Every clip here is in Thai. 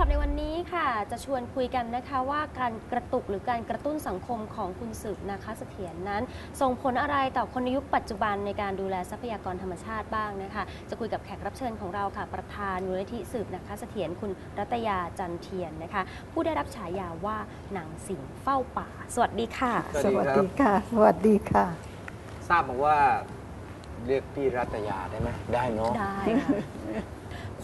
ลับในวันนี้ค่ะ จะชวนคุยกันนะคะว่าการกระตุกหรือการกระตุ้นสังคมของคุณสืบนาคเสถียรนั้น ส่งผลอะไรต่อคนในยุคปัจจุบันในการดูแลทรัพยากรธรรมชาติบ้างนะคะ จะคุยกับแขกรับเชิญของเราค่ะ ประธานมูลนิธิสืบนาคเสถียรคุณรัตยาจันเทียนนะคะ ผู้ได้รับฉายาว่านางสิงเฝ้าป่า สวัสดีค่ะ สวัสสวัสดีดีครัค่ะบสวัสดีค่ะ ทราบมาว่าเรียกพี่รัตยาได้ไหมได้เนาะได้ค่ะ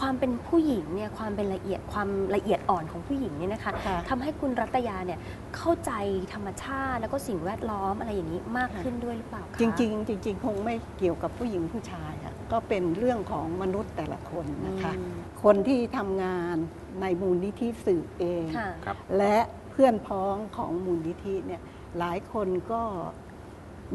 ความเป็นผู้หญิงเนี่ยความเป็นละเอียดความละเอียดอ่อนของผู้หญิงเนี่ยนะคะค่ะ ทำให้คุณรัตยาเนี่ยเข้าใจธรรมชาติแล้วก็สิ่งแวดล้อมอะไรอย่างนี้มากขึ้นด้วยหรือเปล่าคะจริงๆ จริง ๆ คงไม่เกี่ยวกับผู้หญิงผู้ชายอะก็เป็นเรื่องของมนุษย์แต่ละคนนะคะอืมคนที่ทำงานในมูลนิธิสืบเอง ค่ะครับ และเพื่อนพ้องของมูลนิธิเนี่ยหลายคนก็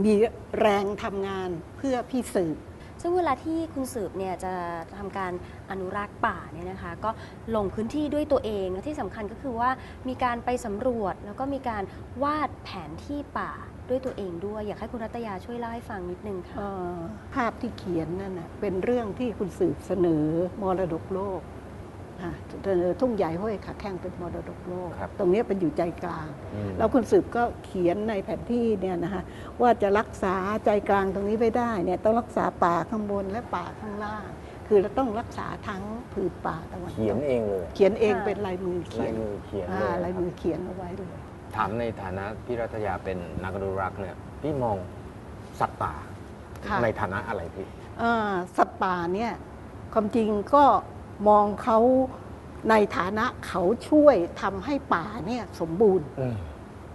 มีแรงทำงานเพื่อพี่สืบ ซึ่งเวลาที่คุณสืบเนี่ยจะทำการอนุรักษ์ป่าเนี่ยนะคะก็ลงพื้นที่ด้วยตัวเองและที่สำคัญก็คือว่ามีการไปสำรวจแล้วก็มีการวาดแผนที่ป่าด้วยตัวเองด้วย อยากให้คุณรัตยาช่วยเล่าให้ฟังนิดนึงค่ะภาพที่เขียนนั่นนะเป็นเรื่องที่คุณสืบเสนอมรดกโลก ค่ะเสนอทุ่งใหญ่ห้วยขาแข้งเป็นมรดกโลก ครับตรงเนี้ยเป็นอยู่ใจกลาง อืม แล้วคุณสืบก็เขียนในแผนที่เนี่ยนะคะว่าจะรักษาใจกลางตรงนี้ไว้ได้เนี่ยต้องรักษาป่าข้างบนและป่าข้างล่าง คือเราต้องรักษาทั้งผืนป่าตะวันตกเขียนเองเลยเขียนเองค่ะเป็นลายมือเขีลายนมือเขียนอ่าเลยลายมือเขียนเอาไว้เลย ถามในฐานะพี่รัตยาเป็นนักอนุรักษ์เนี่ยพี่มองสัตว์ป่า ค่ะ ในฐานะอะไรพี่ อ่าสัตว์ป่าเนี่ยความจริงก็ มองเขาในฐานะเขาช่วยทำให้ป่าเนี่ยสมบูรณ์อืม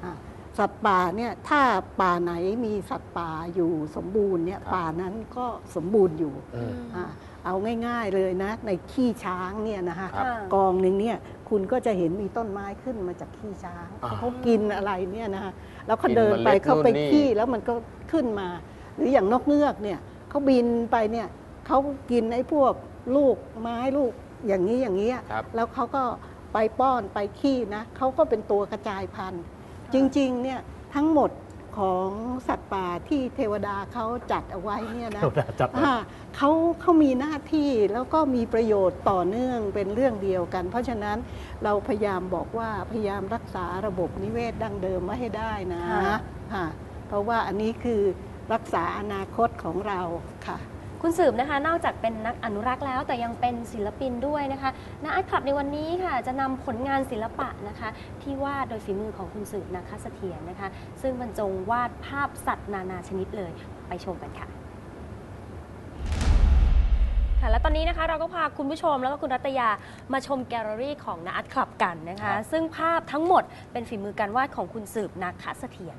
อะสัตว์ป่าเนี่ยถ้าป่าไหนมีสัตว์ป่าอยู่สมบูรณ์เนี่ยครับป่านั้นก็สมบูรณ์อยู่อืมอะเอาง่าย ๆเลยนะ ในขี้ช้างเนี่ยนะคะครับค่ะกองหนึ่งเนี่ยคุณก็จะเห็นมีต้นไม้ขึ้นมาจากขี้ช้างอ่าเขากินอะไรเนี่ยนะคะแล้วเขากินเดินไปเมล็ดเขาไปนู่นนี่ ขี้แล้วมันก็ขึ้นมา หรืออย่างนกเงือกเนี่ยเขาบินไปเนี่ยเขากินไอ้พวก ลูกไม้ลูกอย่างนี้อย่างนี้ครับ แล้วเขาก็ไปป้อนไปขี้นะเขาก็เป็นตัวกระจายพันธุ์ จริงๆเนี่ยทั้งหมดของสัตว์ป่าที่เทวดาเขาจัดเอาไว้เนี่ยนะจับอ่าเขาเขามีหน้าที่แล้วก็มีประโยชน์ต่อเนื่องเป็นเรื่องเดียวกัน เพราะฉะนั้นเราพยายามบอกว่าพยายามรักษาระบบนิเวศดั้งเดิมไว้ให้ได้นะค่ะค่ะเพราะว่าอันนี้คือรักษาอนาคตของเราค่ะ คุณสืบนะคะนอกจากเป็นนักอนุรักษ์แล้วแต่ยังเป็นศิลปินด้วยนะคะณอาร์ตคลับในวันนี้ค่ะ จะนำผลงานศิลปะนะคะ ที่วาดโดยฝีมือของคุณสืบนาคเสถียรนะคะ ซึ่งบรรจงวาดภาพสัตว์นานาชนิดเลยไปชมกันค่ะ ค่ะและตอนนี้นะคะเราก็พาคุณผู้ชมแล้วก็คุณรัตยามาชมแกลเลอรี่ของนาอาร์ตคลับกันนะครัคะบซึ่งภาพทั้งหมดเป็นฝีมือการวาดของคุณสืบนาคเสถียร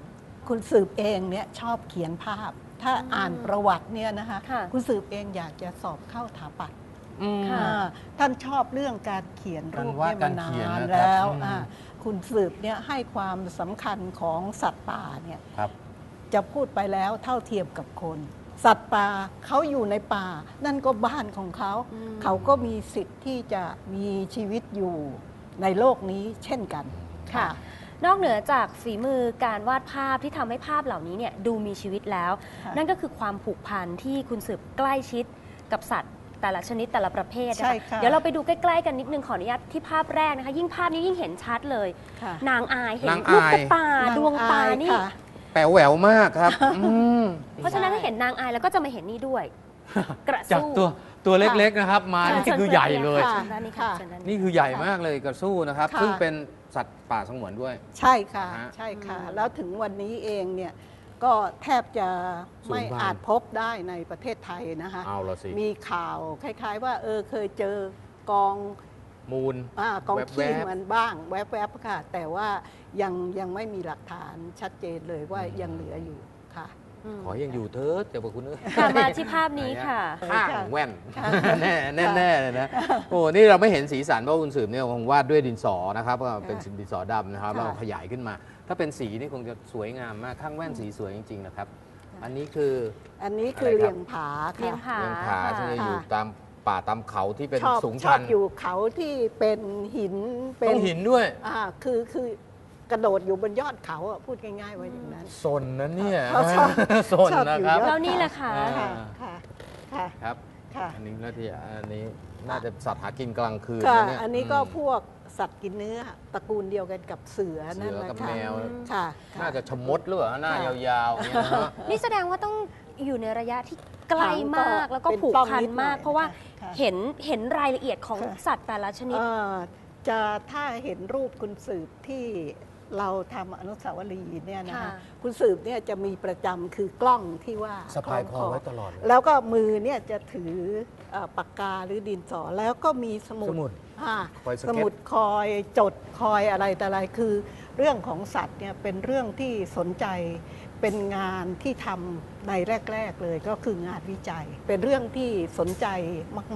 คุณสืบเองเนี่ยชอบเขียนภาพ ถ้าอืมอ่านประวัติเนี่ยนะคะค่ะ คุณสืบเองอยากจะสอบเข้าถาปัตย์อืม ค่ะ อ่าท่านชอบเรื่องการเขียนรูปการวาดเนี่ยมานการเขียนานนะครับแล้วอืม อ่าคุณสืบเนี่ยให้ความสำคัญของสัตว์ป่าเนี่ยครับ จะพูดไปแล้วเท่าเทียมกับคน สัตว์ป่าเขาอยู่ในป่า นั่นก็บ้านของเขา อืม เขาก็มีสิทธิ์ที่จะมีชีวิตอยู่ในโลกนี้เช่นกัน ค่ะ นอกเหนือจากฝีมือการวาดภาพที่ทำให้ภาพเหล่านี้เนี่ยดูมีชีวิตแล้ว ค่ะนั่นก็คือความผูกพันที่คุณสืบใกล้ชิดกับสัตว์ แต่ละชนิดแต่ละประเภทนะใช่คะค่ะ เดี๋ยวเราไปดูใกล้ๆกันนิดนึงขออนุญาตที่ภาพแรกนะคะ ยิ่งภาพนี้ยิ่งเห็นชัดเลย ค่ะ นางอายเห็นนางลูกอายกระตานางดวงตาอายนี่ ค่ะ แป๋วแหววมากครับ อืมเพราะฉะนั้นถ้าเห็นนางอายแล้วก็จะมาเห็นนี่ด้วย กระจากสู้ตัวตัวเล็กๆนะครับ มาค่ะนี่คือใหญ่เลยค่ะค่ะ เชิญด้านนี้ค่ะเชิญด้านนี่คือใหญ่มากเลยกระสู้นะครับ ค่ะ ซึ่งเป็น สัตว์ป่าสงวนด้วย ใช่ค่ะฮะใช่ค่ะ อืม แล้วถึงวันนี้เองเนี่ยก็แทบจะไม่สูญพันธุ์ อาจพบได้ในประเทศไทยนะคะ เอาละสิ มีข่าวคล้าย ๆ ว่าเออเคยเจอกองมูล อากองแวขี้บๆ มันบ้าง แวบๆค่ะ แต่ว่ายังยังไม่มีหลักฐานชัดเจนเลยว่าอืมยังเหลืออยู่ค่ะม ขอยังอยู่เถิดเจ้าพระคุณเอ้ยค่ะมาที่ภาพนี้ค่ะ ข้างค่ะแว่นค่ะแน่แน่แน่เลยนะโอ้นี่เราไม่เห็นสีสันเพราะคุณสืบเนี่ยคงวาดด้วยดินสอนะครับก็เป็นดินสอดำนะครับค่ะเราขยายขึ้นมา ถ้าเป็นสีนี่คงจะสวยงามมากข้างแว่นสีสวยจริงๆนะครับ อันนี้คืออันนี้คืออะไรครับเลียงผาเลี้ยงค่ะ ผาเรื่องผาค่ะที่จะอยู่ค่ะตามป่าตามเขาที่เป็นชอบสูงชอชับนอยู่เขาที่เป็นหินเป็ต้นองหินด้วย อ่าคือคือ กระโดดอยู่บนยอดเขาอะพูดง่ายๆไว้อย่างนั้น สนนะเนี่ยเขาชอบสนชอบอยู่นะครับเยอะ แล้วนี่แหละค่ะ อ่าค่ะค่ะ ค่ะ ครับค่ะ อันนี้แล้วที่อันนี้น่าจะสัตว์หากินกลางคืนค่ะนะเนี่ยอันนี้ก็มพวกสัตว์กินเนื้อตระกูลเดียวกันกับเสือนั่นเสือแหละกับค่ะแมวค่ะ น่าจะชะมดหรือเปล่าหน้าค่ะยาวๆอย่างเงี้ยนะฮะ นี่แสดงว่าต้องอยู่ในระยะที่ไกลมากหางก็แล้วก็เป็นผูกป้อมพันนิดหน่อยมาก เพราะว่าค่ะ เห็นเห็นรายละเอียดของค่ะสัตว์แต่ละชนิด เอ่อ จะถ้าเห็นรูปคุณสืบที่เราทำอนุสาวรีย์เนี่ยนะคะค่ะ คุณสืบเนี่ยจะมีประจำคือกล้องที่ว่าสะพายคล้องคไว้ตลอดเลยแล้วก็มือเนี่ยจะถือเอ่อปากกาหรือดินสอแล้วก็มีสมุดสมุดค่ะคอยสเก็ต สมุดคอยจดคอยอะไรแต่อะไรคือ เรื่องของสัตว์เนี่ยเป็นเรื่องที่สนใจ เป็นงานที่ทำในแรก ๆ เลยก็คืองานวิจัย เป็นเรื่องที่สนใจ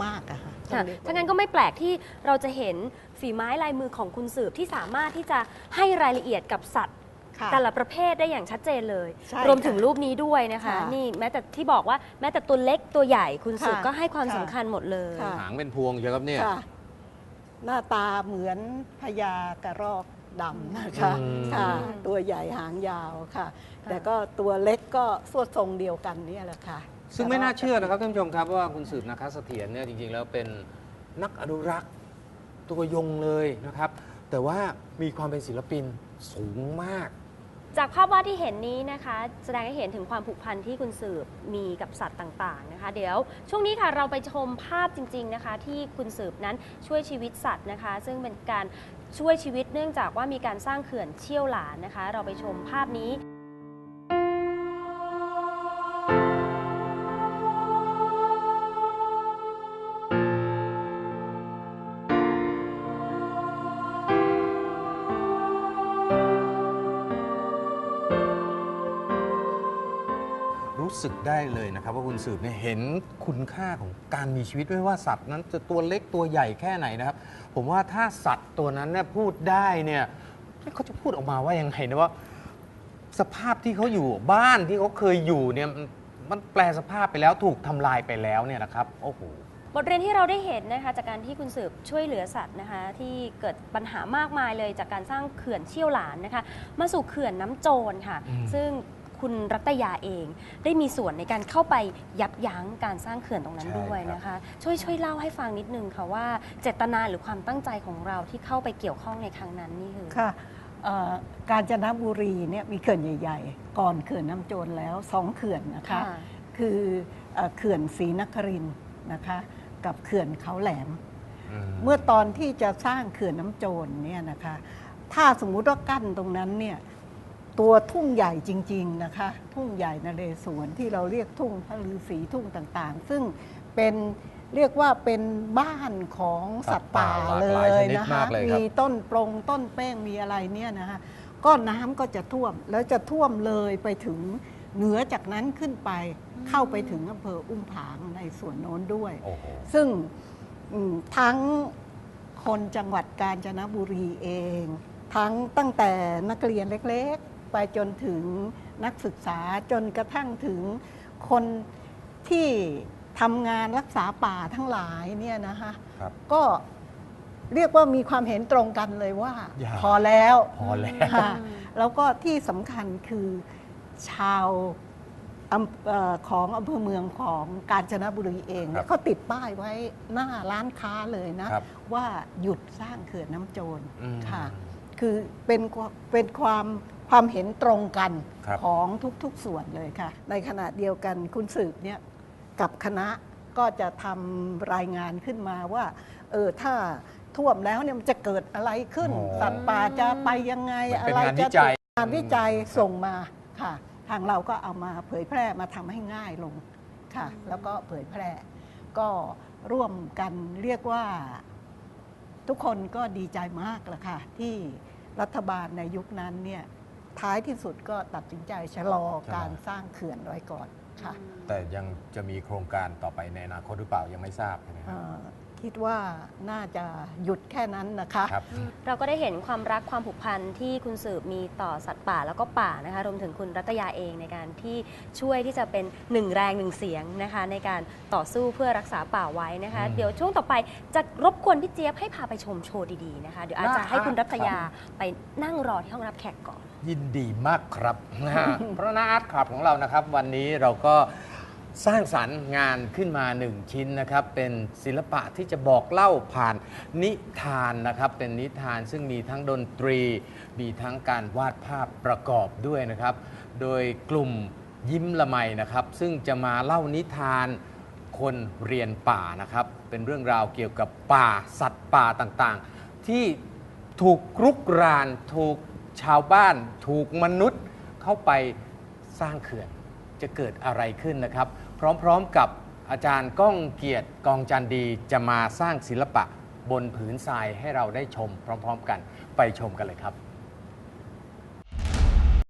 มากๆอะค่ะค่ะต้องเรียกว่ถ้างั้นก็ไม่แปลกที่เราจะเห็นฝีไม้ลายมือของคุณสืบที่สามารถที่จะให้รายละเอียดกับสัตว์ ค่ะ แต่ละประเภทได้อย่างชัดเจนเลย ใช่รวมถึงค่ะรูปนี้ด้วยนะคะ ค่ะนี่แม้แต่ที่บอกว่าแม้แต่ตัวเล็กตัวใหญ่คุณสืบค่ะก็ให้ความค่ะสำคัญหมดเลย ค่ะ หางเป็นพวงใช่ครับเนี่ย ค่ะ หน้าตาเหมือนพญากระรอก ดำนะคะอืม ค่ะตัวใหญ่หางยาวค่ะ แต่ก็ตัวเล็กก็สวดทรงเดียวกันเนี่ยแหละค่ะ ซึ่งไม่น่าเชื่อนะครับท่านผู้ชมครับว่าคุณสืบนาคเสถียรเนี่ยจริงๆ แล้วเป็นนักอนุรักษ์ตัวยงเลยนะครับ แต่ว่ามีความเป็นศิลปินสูงมาก จากภาพวาดที่เห็นนี้นะคะ แสดงให้เห็นถึงความผูกพันที่คุณสืบมีกับสัตว์ต่างๆนะคะ เดี๋ยวช่วงนี้ค่ะเราไปชมภาพจริง ๆนะคะ ที่คุณสืบนั้นช่วยชีวิตสัตว์นะคะ ซึ่งเป็นการ ช่วยชีวิตเนื่องจากว่ามีการสร้างเขื่อนเชี่ยวหลานนะคะ เราไปชมภาพนี้ สึกได้เลยนะครับว่าคุณสืบเนี่ยเห็นคุณค่าของการมีชีวิตไม่ว่าสัตว์นั้นจะตัวเล็กตัวใหญ่แค่ไหนนะครับ ผมว่าถ้าสัตว์ตัวนั้นเนี่ยพูดได้เนี่ยเขาจะพูดออกมาว่ายังไงนะว่า สภาพที่เขาอยู่บ้านที่เขาเคยอยู่เนี่ยมันมันแปลสภาพไปแล้วถูกทำลายไปแล้วเนี่ยนะครับโอ้โหบทเรียนที่เราได้เห็นนะคะจากการที่คุณสืบช่วยเหลือสัตว์นะคะที่เกิดปัญหามากมายเลยจากการสร้างเขื่อนเชี่ยวหลานนะคะมาสู่เขื่อนน้ำโจรค่ะอืมซึ่ง คุณรัตยาเอง ได้มีส่วนในการเข้าไปยับยั้งการสร้างเขื่อนตรงนั้นด้วยนะคะ ช่วยช่วยเล่าให้ฟังนิดนึงค่ะว่าเจตนาหรือความตั้งใจของเราที่เข้าไปเกี่ยวข้องในครั้งนั้นนี่คือค่ะเอ่อการจนบุรีเนี่ยมีเขื่อนใหญ่ ๆ ก่อนเขื่อนน้ำโจรแล้วสองเขื่อนนะคะค่ะคือเอ่อเขื่อนศรีนครินทร์นะคะ กับเขื่อนเขาแหลม เมื่อตอนที่จะสร้างเขื่อนน้ำโจรเนี่ยนะคะ ถ้าสมมุติว่ากั้นตรงนั้นเนี่ย ตัวทุ่งใหญ่จริง ๆนะคะ ทุ่งใหญ่นเรศวรที่เราเรียกทุ่งพระฤาษีทุ่งต่างๆ ซึ่งเป็นเรียกว่าเป็นบ้านของสัตว์ป่าสัตว์ป่าเลหลากหลายชยนิดนะคะมากเลยครับมีต้นปรงต้นเป้งมีอะไรเนี่ยนะคะก็น้ำก็จะท่วมแล้วจะท่วมเลยไปถึงเหนือจากนั้นขึ้นไปเข้าไปถึงอำเภออุ้มผางในส่วนโน้นด้วยโอ้โหซึ่งอืมทั้งคนจังหวัดกาญจนบุรีเอง ทั้งตั้งแต่นักเรียนเล็กๆ ไปจนถึงนักศึกษาจนกระทั่งถึงคนที่ทำงานรักษาป่าทั้งหลายเนี่ยนะคะครับก็เรียกว่ามีความเห็นตรงกันเลยว่า อย่า พอแล้วพอแล้ว ค่ะแล้วก็ที่สำคัญคือชาวอำเอ่อของอำเภอเมืองของกาญจนบุรีเองเนี่ยเขาติดป้ายไว้หน้าร้านค้าเลยนะ ครับ ว่าหยุดสร้างเขื่อนน้ำโจรอืม ค่ะ คือเป็นความเป็นความ ความเห็นตรงกันครับ ของทุกๆส่วนเลยค่ะ ในขณะเดียวกันคุณสืบเนี่ยกับคณะก็จะทำรายงานขึ้นมาว่าเออถ้าท่วมแล้วเนี่ยมันจะเกิดอะไรขึ้น อ๋อสัตว์ป่าจะไปยังไงเหมือนอะเป็นไรงานจะวิจัย งานวิจัยส่งมาค่ะ ทางเราก็เอามาเผยแพร่มาทำให้ง่ายลงค่ะ แล้วก็เผยแพร่ ก็ร่วมกันเรียกว่า ทุกคนก็ดีใจมากละค่ะ ที่รัฐบาลในยุคนั้นเนี่ย ท้ายที่สุดก็ตัดสินใจชะลอการสร้างเขื่อนไว้ก่อนค่ะแต่ยังจะมีโครงการต่อไปในอนาคตหรือเปล่ายังไม่ทราบใช่ไหมครับเอ่อคิดว่าน่าจะหยุดแค่นั้นนะคะครับเราก็ได้เห็นความรักความผูกพันที่คุณสืบมีต่อสัตว์ป่าแล้วก็ป่านะคะรวมถึงคุณรัตยาเองในการที่ช่วยที่จะเป็นหนึ่งแรงหนึ่งเสียงนะคะ ในการต่อสู้เพื่อรักษาป่าไว้นะคะอืมเดี๋ยวช่วงต่อไปจะรบกวนพี่เจี๊ยบให้พาไปชมโชว์ดีๆนะคะเดี๋ยวอาจจะให้คุณรัตยาไปนั่งรอที่ห้องรับแขกก่อน ยินดีมากครับนะฮะ เพราะหน้าอาร์ตคลับของเรานะครับ วันนี้เราก็สร้างสรรค์งานขึ้นมาหนึ่งชิ้นนะครับ เป็นศิลปะที่จะบอกเล่าผ่านนิทานนะครับ เป็นนิทานซึ่งมีทั้งดนตรี มีทั้งการวาดภาพประกอบด้วยนะครับ โดยกลุ่มยิ้มละไมนะครับ ซึ่งจะมาเล่านิทานคนเรียนป่านะครับ เป็นเรื่องราวเกี่ยวกับป่าสัตว์ป่าต่างๆ ที่ถูกรุกรานถูก ชาวบ้านถูกมนุษย์เข้าไปสร้างเขื่อนจะเกิดอะไรขึ้นนะครับ พร้อมๆกับอาจารย์ก้องเกียรติกองจันดีจะมาสร้างศิลปะบนผืนทรายให้เราได้ชม พร้อม ๆ กันไปชมกันเลยครับ